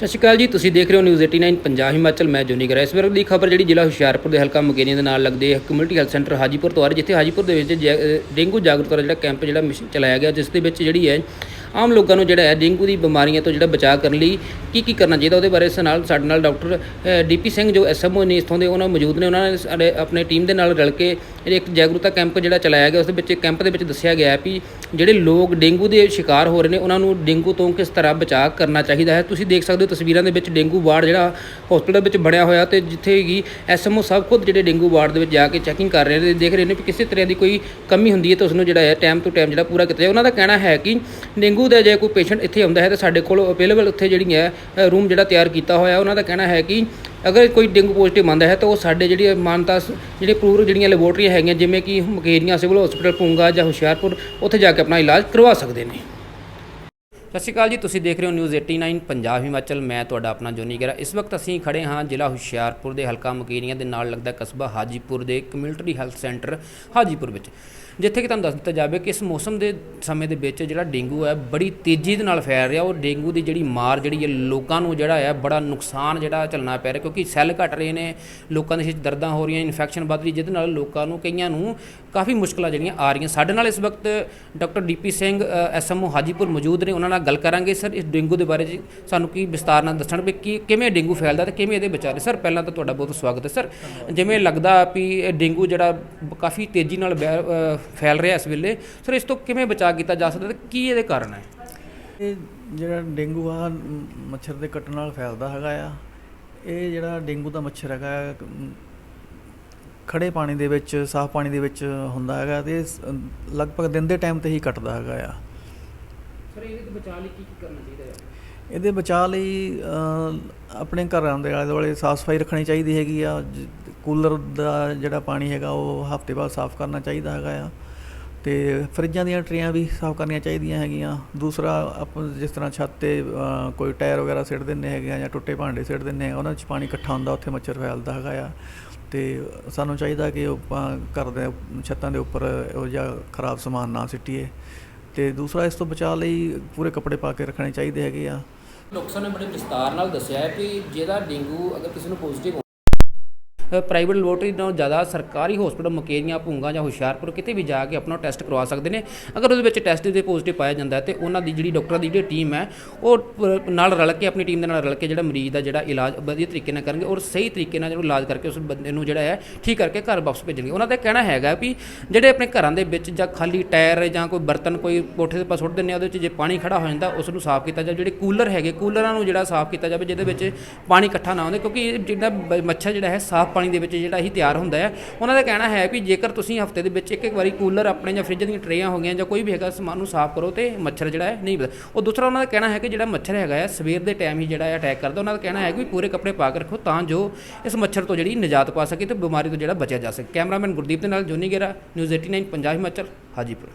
ਸਤਿ ਸ਼੍ਰੀ ਅਕਾਲ ਜੀ, ਤੁਸੀਂ ਦੇਖ ਰਹੇ ਹੋ ਨਿਊਜ਼ 89 ਪੰਜਾਬ ਹਿਮਾਚਲ। ਮੈਂ ਜੋਨੀ ਗਰਾ। ਇਸ ਵੇਲੇ ਦੀ ਖਬਰ ਜਿਹੜੀ ਜ਼ਿਲ੍ਹਾ ਹੁਸ਼ਿਆਰਪੁਰ ਦੇ ਹਲਕਾ ਮੁਕੇਰੀਆਂ ਦੇ ਨਾਲ ਲੱਗਦੇ ਕਮਿਊਨਿਟੀ ਹੈਲਥ ਸੈਂਟਰ ਹਾਜੀਪੁਰ ਤੋਂ ਆ ਰਹੀ ਜਿੱਥੇ ਹਾਜੀਪੁਰ ਦੇ ਵਿੱਚ ਜੈ- ਡੇਂਗੂ ਜਾਗਰੂਕਤਾ ਦਾ ਜਿਹੜਾ ਕੈਂਪ ਜਿਹੜਾ ਮਿਸ਼ਨ ਚਲਾਇਆ ਗਿਆ, ਜਿਸ ਦੇ ਵਿੱਚ ਜਿਹੜੀ ਹੈ ਆਮ ਲੋਕਾਂ ਨੂੰ ਜਿਹੜਾ ਹੈ ਡੇਂਗੂ ਦੀ ਬਿਮਾਰੀਆਂ ਤੋਂ ਜਿਹੜਾ ਬਚਾਅ ਕਰਨ ਲਈ ਕੀ ਕੀ ਕਰਨਾ ਚਾਹੀਦਾ ਉਹਦੇ ਬਾਰੇ ਇਸ ਨਾਲ ਸਾਡੇ ਨਾਲ ਡਾਕਟਰ ਡੀਪੀ ਸਿੰਘ ਜੋ ਐਸਐਮਓ ਨੇ ਇਥੋਂ ਦੇ ਉਹਨਾਂ ਮੌਜੂਦ ਨੇ, ਉਹਨਾਂ ਨੇ ਸਾਡੇ ਆਪਣੇ ਟੀਮ ਦੇ ਨਾਲ ਰਲ ਕੇ ਇੱਕ ਜਾਗਰੂਕਤਾ ਕੈਂਪ ਜਿਹੜਾ ਚਲਾਇਆ ਗਿਆ, ਉਸ ਦੇ ਵਿੱਚ ਕੈਂਪ ਦੇ ਵਿੱਚ ਦੱਸਿਆ ਗਿਆ ਵੀ ਜਿਹੜੇ ਲੋਕ ਡੇਂਗੂ ਦੇ ਸ਼ਿਕਾਰ ਹੋ ਰਹੇ ਨੇ, ਉਹਨਾਂ ਨੂੰ ਡੇਂਗੂ ਤੋਂ ਕਿਸ ਤਰ੍ਹਾਂ ਬਚਾਅ ਕਰਨਾ ਚਾਹੀਦਾ ਹੈ। ਤੁਸੀਂ ਦੇਖ ਸਕਦੇ ਹੋ ਤਸਵੀਰਾਂ ਦੇ ਵਿੱਚ ਡੇਂਗੂ ਵਾਰਡ ਜਿਹੜਾ ਹਸਪੀਟਲ ਵਿੱਚ ਬਣਿਆ ਹੋਇਆ ਤੇ ਜਿੱਥੇ ਕਿ ਐਸਐਮਓ ਸਭ ਖੁਦ ਜਿਹੜੇ ਡੇਂਗੂ ਵਾਰਡ ਦੇ ਵਿੱਚ ਜਾ ਕੇ ਚੈਕਿੰਗ ਕਰ ਰਹੇ ਨੇ, ਦੇਖ ਰਹੇ ਨੇ ਵੀ ਕਿਸੇ ਤਰ੍ਹਾਂ ਦੀ ਕੋਈ ਕਮੀ ਹੁੰਦੀ ਹੈ ਤਾਂ ਉਸ ਨੂੰ ਜਿਹੜਾ ਹੈ ਟਾਈਮ ਟੂ ਟਾਈਮ ਜਿਹੜਾ ਪੂਰਾ ਕੀਤਾ ਜਾਏ। ਉਹਨਾਂ ਦਾ ਕਹਿਣਾ ਹੈ ਕਿ ਡੇਂਗੂ ਦਾ ਜੇ ਕੋਈ ਪੇਸ਼ੈਂਟ ਇੱਥੇ ਆਉਂਦਾ ਹੈ ਤਾਂ ਸਾਡੇ ਕੋਲ ਅਵੇਲੇਬਲ ਉੱਥੇ ਜਿਹੜੀ ਹੈ ਰੂਮ ਜਿਹੜਾ ਤਿਆਰ ਕੀਤਾ ਹੋਇਆ, ਉਹਨਾਂ ਦਾ ਕਹਿਣਾ ਹੈ ਕਿ ਅਗਰ ਕੋਈ ਡੇਂਗੂ ਪੋਜ਼ਿਟਿਵ ਆਉਂਦਾ ਹੈ, ਤਾਂ ਉਹ ਸਾਡੇ ਜਿਹੜੀ ਮਾਨਤਾ ਜਿਹੜੇ ਪੂਰ ਜਿਹੜੀਆਂ ਲੈਬੋਰਟਰੀਆਂ ਹੈਗੀਆਂ, ਜਿਵੇਂ ਕਿ ਮਕੇਰੀਆਂ ਸਿਵਲ ਹਸਪੀਟਲ, ਪੂੰਗਾ ਜਾਂ ਹੁਸ਼ਿਆਰਪੁਰ, ਉੱਥੇ ਜਾ ਕੇ ਆਪਣਾ ਇਲਾਜ ਕਰਵਾ ਸਕਦੇ ਨੇ। ਸਤਿ ਸ਼੍ਰੀ ਅਕਾਲ ਜੀ, ਤੁਸੀਂ ਦੇਖ ਰਹੇ ਹੋ ਨਿਊਜ਼ 89 ਪੰਜਾਬ ਹਿਮਾਚਲ। ਮੈਂ ਤੁਹਾਡਾ ਆਪਣਾ ਜੋਨੀ ਗਰਾ ਇਸ ਵਕਤ ਅਸੀਂ ਖੜੇ ਹਾਂ ਜ਼ਿਲ੍ਹਾ ਹੁਸ਼ਿਆਰਪੁਰ ਦੇ ਹਲਕਾ ਮੁਕੇਰੀਆਂ ਦੇ ਨਾਲ ਲੱਗਦਾ ਕਸਬਾ ਹਾਜੀਪੁਰ ਦੇ ਕਮਿਊਨਿਟੀ ਹੈਲਥ ਸੈਂਟਰ ਹਾਜੀਪੁਰ ਵਿੱਚ, ਜਿੱਥੇ ਕਿ ਤੁਹਾਨੂੰ ਦੱਸ ਦਿੱਤਾ ਜਾਵੇ ਕਿ ਇਸ ਮੌਸਮ ਦੇ ਸਮੇਂ ਦੇ ਵਿੱਚ ਜਿਹੜਾ ਡੇਂਗੂ ਹੈ, ਬੜੀ ਤੇਜ਼ੀ ਦੇ ਨਾਲ ਫੈਲ ਰਿਹਾ। ਔਰ ਡੇਂਗੂ ਦੀ ਜਿਹੜੀ ਮਾਰ ਜਿਹੜੀ ਹੈ ਲੋਕਾਂ ਨੂੰ ਜਿਹੜਾ ਹੈ ਬੜਾ ਨੁਕਸਾਨ ਜਿਹੜਾ ਝੱਲਣਾ ਪੈ ਰਿਹਾ, ਕਿਉਂਕਿ ਸੈੱਲ ਘਟ ਰਹੇ ਨੇ, ਲੋਕਾਂ ਦੇ ਵਿੱਚ ਦਰਦਾਂ ਹੋ ਰਹੀਆਂ, ਇਨਫੈਕਸ਼ਨ ਵੱਧ ਰਹੀ, ਜਿਹਦੇ ਨਾਲ ਲੋਕਾਂ ਨੂੰ ਕਈਆਂ ਨੂੰ ਕਾਫੀ ਮੁਸ਼ਕਲਾਂ ਜਿਹੜੀਆਂ ਆ ਰਹੀਆਂ। ਸਾਡੇ ਨਾਲ ਇਸ ਵਕਤ doctor DP Singh SMO Hajipur ਮੌਜੂਦ ਨੇ। ਉਹਨਾਂ ਨਾਲ ਗੱਲ ਕਰਾਂਗੇ ਸਰ ਇਸ ਡੇਂਗੂ ਦੇ ਬਾਰੇ ਜੀ ਸਾਨੂੰ ਕੀ ਵਿਸਤਾਰ ਨਾਲ ਦੱਸਣ ਵੀ ਕੀ ਕਿਵੇਂ ਡੇਂਗੂ ਫੈਲਦਾ ਤੇ ਕਿਵੇਂ ਇਹਦੇ ਬਚਾਰੇ ਸਰ ਪਹਿਲਾਂ ਤਾਂ ਤੁਹਾਡਾ ਬਹੁਤ ਸਵਾਗਤ ਹੈ ਸਰ। ਜਿਵੇਂ ਲੱਗਦਾ ਵੀ ਇਹ ਡੇਂਗੂ ਜਿਹੜਾ ਕਾਫੀ ਤੇਜ਼ੀ ਨਾਲ ਫੈਲ ਰਿਹਾ ਇਸ ਵੇਲੇ ਸਰ ਇਸ ਤੋਂ ਕਿਵੇਂ ਬਚਾਅ ਕੀਤਾ ਜਾ ਸਕਦਾ ਤੇ ਕੀ ਇਹਦੇ ਕਾਰਨ ਹੈ? ਇਹ ਜਿਹੜਾ ਡੇਂਗੂ ਆ ਮੱਛਰ ਦੇ ਕੱਟਣ ਨਾਲ ਫੈਲਦਾ ਹੈਗਾ ਆ। ਇਹ ਜਿਹੜਾ ਡੇਂਗੂ ਦਾ ਮੱਛਰ ਹੈਗਾ ਖੜੇ ਪਾਣੀ ਦੇ ਵਿੱਚ ਸਾਫ਼ ਪਾਣੀ ਦੇ ਵਿੱਚ ਹੁੰਦਾ ਹੈਗਾ ਤੇ ਲਗਭਗ ਦਿਨ ਦੇ ਟਾਈਮ ਤੇ ਹੀ ਕੱਟਦਾ ਹੈਗਾ ਆ। ਸਰ ਇਹਦੇ ਤੋਂ ਬਚਾਅ ਲਈ ਕੀ ਕੀ ਕਰਨਾ ਚਾਹੀਦਾ ਹੈ? ਇਹਦੇ ਬਚਾਅ ਲਈ ਆਪਣੇ ਘਰਾਂ ਦੇ ਆਲੇ ਦੁਆਲੇ ਸਾਫ਼ ਸਫ਼ਾਈ ਰੱਖਣੀ ਚਾਹੀਦੀ ਹੈਗੀ ਆ। ਜ- ਕੂਲਰ ਦਾ ਜਿਹੜਾ ਪਾਣੀ ਹੈਗਾ, ਉਹ ਹਫ਼ਤੇ ਬਾਅਦ ਸਾਫ਼ ਕਰਨਾ ਚਾਹੀਦਾ ਹੈਗਾ ਆ। ਤੇ ਫਰਿੱਜਾਂ ਦੀਆਂ ਟਰੀਆਂ ਵੀ ਸਾਫ਼ ਕਰਨੀਆਂ ਚਾਹੀਦੀਆਂ ਹੈਗੀਆਂ। ਦੂਸਰਾ, ਆਪਾਂ, ਜਿਸ ਤਰ੍ਹਾਂ ਛੱਤ ਤੇ ਕੋਈ ਟਾਇਰ ਵਗੈਰਾ ਸਿੱਟ ਦਿੰਦੇ ਹੈਗੇ ਆ ਜਾਂ ਟੁੱਟੇ ਭਾਂਡੇ ਸਿੱਟ ਦਿੰਦੇ ਆ, ਉਹਨਾਂ 'ਚ ਪਾਣੀ ਇਕੱਠਾ ਹੁੰਦਾ, ਉੱਥੇ ਮੱਛਰ ਫੈਲਦਾ ਹੈਗਾ ਆ। ਤੇ ਸਾਨੂੰ ਚਾਹੀਦਾ ਕਿ ਆਪਾਂ ਘਰ ਦੇ ਛੱਤਾਂ ਦੇ ਉੱਪਰ ਉਹ ਜਿਹਾ ਖਰਾਬ ਸਮਾਨ ਨਾ ਸਿੱਟੀਏ। ਤੇ ਦੂਸਰਾ ਇਸ ਤੋਂ ਬਚਾਅ ਲਈ ਪੂਰੇ ਕੱਪੜੇ ਪਾ ਕੇ ਰੱਖਣੇ ਚਾਹੀਦੇ ਹੈਗੇ ਆ। ਡਾਕਟਰ ਸਾਹਿਬ ਨੇ ਬੜੇ ਵਿਸਤਾਰ ਨਾਲ ਦੱਸਿਆ ਹੈ ਕਿ ਜਿਹਦਾ ਡੇਂਗੂ ਅਗਰ ਕਿਸੇ ਨੂੰ ਪੋਜ਼ਿਟਿਵ ਪ੍ਰਾਈਵੇਟ ਲੈਬੋਰਟਰੀ ਨਾਲੋਂ ਜ਼ਿਆਦਾ ਸਰਕਾਰੀ ਹਸਪੀਟਲ ਮੁਕੇਰੀਆਂ, ਭੂੰਗਾ ਜਾਂ ਹੁਸ਼ਿਆਰਪੁਰ ਕਿਤੇ ਵੀ ਜਾ ਕੇ ਆਪਣਾ ਟੈਸਟ ਕਰਵਾ ਸਕਦੇ ਨੇ। ਅਗਰ ਉਹਦੇ ਵਿੱਚ ਟੈਸਟ ਦੇ ਪੋਜ਼ਿਟਿਵ ਪਾਇਆ ਜਾਂਦਾ ਹੈ ਤੇ ਉਹਨਾਂ ਦੀ ਜਿਹੜੀ ਡਾਕਟਰਾਂ ਦੀ ਜਿਹੜੀ ਟੀਮ ਹੈ, ਉਹ ਨਾਲ ਰਲ ਕੇ ਆਪਣੀ ਟੀਮ ਦੇ ਨਾਲ ਰਲ ਕੇ ਜਿਹੜਾ ਮਰੀਜ਼ ਦਾ ਜਿਹੜਾ ਇਲਾਜ ਵਧੀਆ ਤਰੀਕੇ ਨਾਲ ਕਰਨਗੇ ਔਰ ਸਹੀ ਤਰੀਕੇ ਨਾਲ ਜਿਹੜਾ ਇਲਾਜ ਕਰਕੇ ਉਸ ਬੰਦੇ ਨੂੰ ਜਿਹੜਾ ਹੈ, ਠੀਕ ਕਰਕੇ ਘਰ ਵਾਪਸ ਭੇਜਣਗੇ। ਉਹਨਾਂ ਦਾ ਕਹਿਣਾ ਹੈਗਾ ਵੀ ਜਿਹੜੇ ਆਪਣੇ ਘਰਾਂ ਦੇ ਵਿੱਚ ਜਾਂ ਖਾਲੀ ਟਾਇਰ ਜਾਂ ਕੋਈ ਬਰਤਨ, ਕੋਈ ਕੋਠੇ ਦੇ ਉੱਪਰ ਸੁੱਟ ਦਿੰਦੇ ਆ ਉਹਦੇ ਵਿੱਚ ਜੇ ਪਾਣੀ ਖੜਾ ਹੋ ਜਾਂਦਾ, ਉਸ ਨੂੰ ਸਾਫ਼ ਕੀਤਾ ਜਾਵੇ। ਜਿਹੜੇ ਕੂਲਰ ਹੈਗੇ, ਕੂਲਰਾਂ ਨੂੰ ਜਿਹੜਾ ਸਾਫ਼ ਕੀਤਾ ਜਾਵੇ, ਜਿਹਦੇ ਵਿੱਚ ਪਾਣੀ ਇਕੱਠਾ ਨਾ ਹੋਵੇ, ਕਿਉਂਕਿ ਇਹ ਜਿਹੜਾ ਮੱਛਰ ਜਿਹੜਾ ਹੈ, ਸਾਫ਼ ਪਾਣੀ ਦੇ ਵਿੱਚ ਜਿਹੜਾ ਇਹ ਤਿਆਰ ਹੁੰਦਾ ਹੈ। ਉਹਨਾਂ ਦਾ ਕਹਿਣਾ ਹੈ ਵੀ ਜੇਕਰ ਤੁਸੀਂ ਹਫ਼ਤੇ ਦੇ ਵਿੱਚ ਇੱਕ ਇੱਕ ਵਾਰੀ ਕੂਲਰ ਆਪਣੇ ਜਾਂ ਫ੍ਰਿਜ ਦੀਆਂ ਟਰੇਆਂ ਹੋ ਗਈਆਂ ਜਾਂ ਕੋਈ ਵੀ ਹੈਗਾ ਸਮਾਨ ਨੂੰ ਸਾਫ਼ ਕਰੋ ਤੇ ਮੱਛਰ ਜਿਹੜਾ ਹੈ ਨਹੀਂ ਵਧਦਾ। ਉਹ ਦੂਸਰਾ ਉਹਨਾਂ ਦਾ ਕਹਿਣਾ ਹੈ ਕਿ ਜਿਹੜਾ ਮੱਛਰ ਹੈਗਾ ਹੈ, ਸਵੇਰ ਦੇ ਟਾਈਮ ਹੀ ਜਿਹੜਾ ਹੈ ਅਟੈਕ ਕਰਦਾ। ਉਹਨਾਂ ਦਾ ਕਹਿਣਾ ਹੈ ਕਿ ਵੀ ਪੂਰੇ ਕੱਪੜੇ ਪਾ ਕੇ ਰੱਖੋ ਤਾਂ ਜੋ ਇਸ ਮੱਛਰ ਤੋਂ ਜਿਹੜੀ ਨਿਜਾਤ ਪਾ ਸਕੇ ਤੇ ਬਿਮਾਰੀ ਤੋਂ ਜਿਹੜਾ ਬਚਿਆ ਜਾ ਸਕੇ। ਕੈਮਰਾਮੈਨ ਗੁਰਦੀਪ ਦੇ ਨਾਲ ਜੋਨੀ ਗੇਰਾ ਨਿਊਜ਼ 89 ਪੰਜਾਬ ਹਿਮਾਚਲ, ਹਾਜੀਪੁਰ।